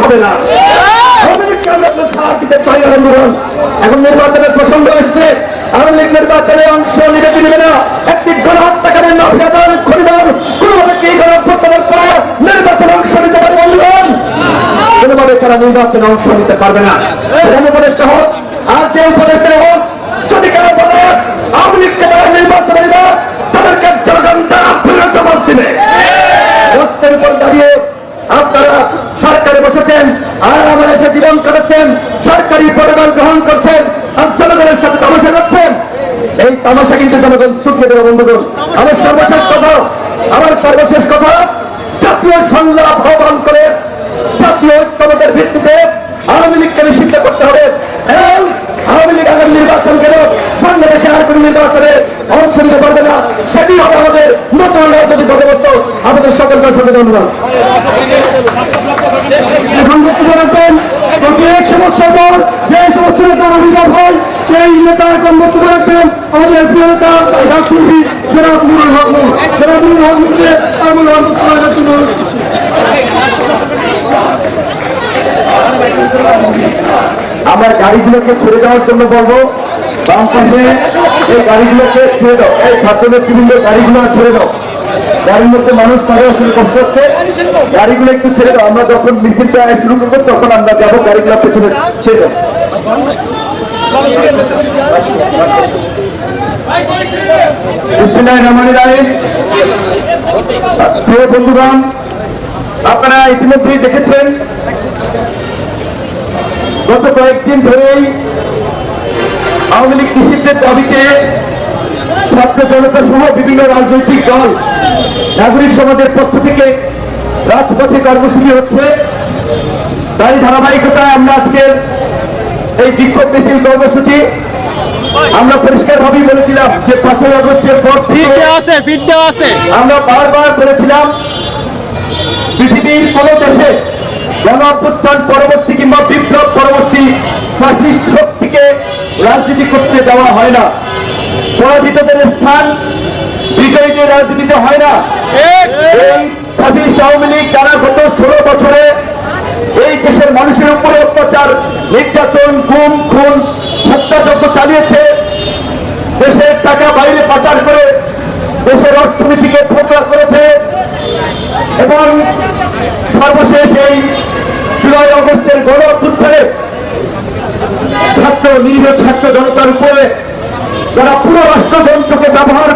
হবে দিতে পারি না। এখন নির্বাচনের প্রসঙ্গ এসছে আওয়ামী লীগ নির্বাচনে অংশ নিবে কি না। একটি গণহত্যাকারী মাফিয়াদার খরিদার কোনোভাবে কি গণহত্যার পরে নির্বাচনে অংশ নিতে পারে বন্ধুগণ? কোনোভাবে তারা নির্বাচনে অংশ নিতে পারবে না। আর যে উপদেষ্টা তামাশা কিন্তু জনগণ চুকিয়ে দেবে বন্ধুগণ আমার সর্বশেষ কথা, আমার সর্বশেষ কথা, জাতীয় সংলাপ আহ্বান করে জাতীয় ঐক্যমতের ভিত্তিতে আওয়ামী লীগকে নিষিদ্ধ করতে হবে। এবং আওয়ামী লীগ আগামী নির্বাচন গেল বাংলাদেশে আর কোন নির্বাচনে অংশ নিতে পারবে না? সেটি হবে আমাদের নতুন রাজনৈতিক গণতন্ত্র আমাদের সকলকে ধন্যবাদ। এখন রাখবেন প্রতি একশো বছর পর যে সমস্ত নেতার আবির্ভাব হয় সেই নেতা এখন বক্তব্য রাখবেন আমাদের প্রিয় আমার গাড়িগুলোকে ছেড়ে দেওয়ার জন্য বলব এই গাড়িগুলোকে ছেড়ে দাও। এই ছাত্রদের বিভিন্ন গাড়িগুলো ছেড়ে দাও। গাড়ির মধ্যে মানুষ তাদের আসলে কষ্ট হচ্ছে। গাড়িগুলো একটু ছেড়ে দাও। আমরা যখন মিছিলটা শুরু করব, তখন আমরা যাব গাড়িগুলো পেছনে। ছেড়ে দাও। আপনারা ইতিমধ্যেই দেখেছেন, গত কয়েকদিন ধরেই আওয়ামী লীগ নিষিদ্ধের দাবিতে ছাত্র জনতা সহ বিভিন্ন রাজনৈতিক দল, নাগরিক সমাজের পক্ষ থেকে রাজপথে কর্মসূচি হচ্ছে। তারই ধারাবাহিকতায় আমরা আজকের এই বিক্ষোভ মিছিল কর্মসূচি আমরা পরিষ্কার ভাবেই বলেছিলাম যে পাঁচই আগস্টের পর থেকে আছে দেওয়া আছে। আমরা বারবার বলেছিলাম পৃথিবীর কোন দেশে গণঅভ্যুত্থান পরবর্তী কিংবা বিপ্লব পরবর্তী ফ্যাসিস্ট শক্তিকে রাজনীতি করতে দেওয়া হয় না। পরাজিতদের স্থান বিজয়ীদের রাজনীতিতে হয় না এই ফ্যাসিস্ট আওয়ামী লীগ যারা গত ষোলো বছরে এই দেশের মানুষের উপরে অত্যাচার নির্যাতন গুম খুন হত্যাযজ্ঞ চালিয়েছে দেশের টাকা বাইরে পাচার করে দেশের অর্থনীতিকে ফোকলা করেছে এবং সর্বশেষ এই জুলাই অগস্টের গণ অভ্যুত্থানে ছাত্র, নিরীহ ছাত্র জনতার উপরে যারা পুরো রাষ্ট্রযন্ত্রকে ব্যবহার